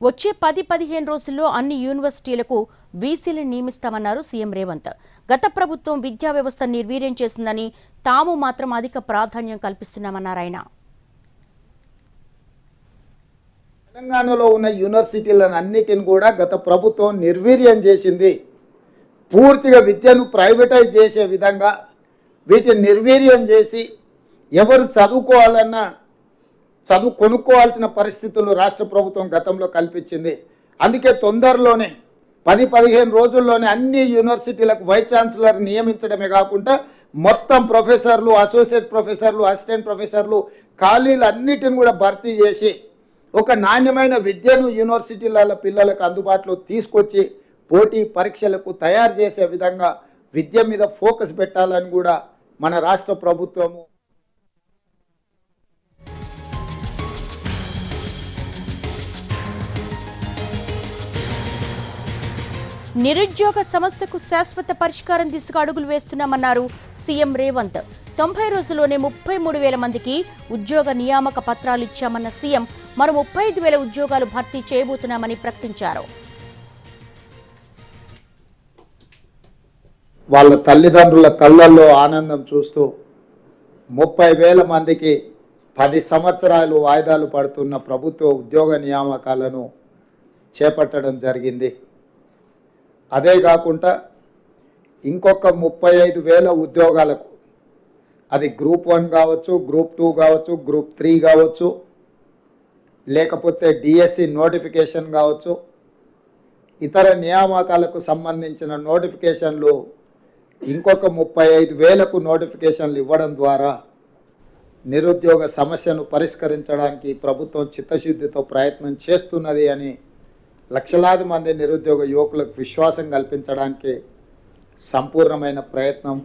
వచ్చే పది పదిహేను రోజుల్లో అన్ని యూనివర్సిటీలకు వీసీలు నియమిస్తామన్నారు సీఎం రేవంత్. గత ప్రభుత్వం విద్యా వ్యవస్థ నిర్వీర్యం చేసిందని తాము మాత్రం అధిక ప్రాధాన్యం కల్పిస్తున్నామన్నారు ఆయన. తెలంగాణలో ఉన్న యూనివర్సిటీలన్నిటిని కూడా గత ప్రభుత్వం నిర్వీర్యం చేసింది. పూర్తిగా విద్యను ప్రైవేటైజ్ చేసే విధంగా వీటిని నిర్వీర్యం చేసి ఎవరు చదువుకోవాలన్నా చదువు కొనుక్కోవాల్సిన పరిస్థితులు రాష్ట్ర ప్రభుత్వం గతంలో కల్పించింది. అందుకే తొందరలోనే పది పదిహేను రోజుల్లోనే అన్ని యూనివర్సిటీలకు వైస్ ఛాన్సలర్ నియమించడమే కాకుండా మొత్తం ప్రొఫెసర్లు అసోసియేట్ ప్రొఫెసర్లు అసిస్టెంట్ ప్రొఫెసర్లు ఖాళీలు అన్నిటిని కూడా భర్తీ చేసి ఒక నాణ్యమైన విద్యను యూనివర్సిటీల పిల్లలకు అందుబాటులో తీసుకొచ్చి పోటీ పరీక్షలకు తయారు చేసే విధంగా విద్య మీద ఫోకస్ పెట్టాలని కూడా మన రాష్ట్ర ప్రభుత్వము నిరుద్యోగ సమస్యకు శాశ్వత పరిష్కారం దిశగా అడుగులు వేస్తున్నామన్నారు సీఎం రేవంత్. తొంభై రోజుల్లోనే ముప్పై మూడు వేల మందికి ఉద్యోగ నియామక పత్రాలు ఇచ్చామన్న సీఎం మరో ముప్పై ఐదు వేల ఉద్యోగాలు భర్తీ చేయబోతున్నామని ప్రకటించారు. వాళ్ళ తల్లిదండ్రుల కళ్ళల్లో ఆనందం చూస్తూ ముప్పై వేల మందికి పది సంవత్సరాలు వాయిదాలు పడుతున్న ప్రభుత్వ ఉద్యోగ నియామకాలను చేపట్టడం జరిగింది. అదే కాకుండా ఇంకొక ముప్పై ఐదు వేల ఉద్యోగాలకు అది గ్రూప్ వన్ కావచ్చు గ్రూప్ టూ కావచ్చు గ్రూప్ త్రీ కావచ్చు లేకపోతే డిఎస్సి నోటిఫికేషన్ కావచ్చు ఇతర నియామకాలకు సంబంధించిన నోటిఫికేషన్లు ఇంకొక ముప్పై ఐదు వేలకు నోటిఫికేషన్లు ఇవ్వడం ద్వారా నిరుద్యోగ సమస్యను పరిష్కరించడానికి ప్రభుత్వం చిత్తశుద్ధితో ప్రయత్నం చేస్తున్నది అని లక్షలాది మంది నిరుద్యోగ యువకులకు విశ్వాసం కల్పించడానికి సంపూర్ణమైన ప్రయత్నం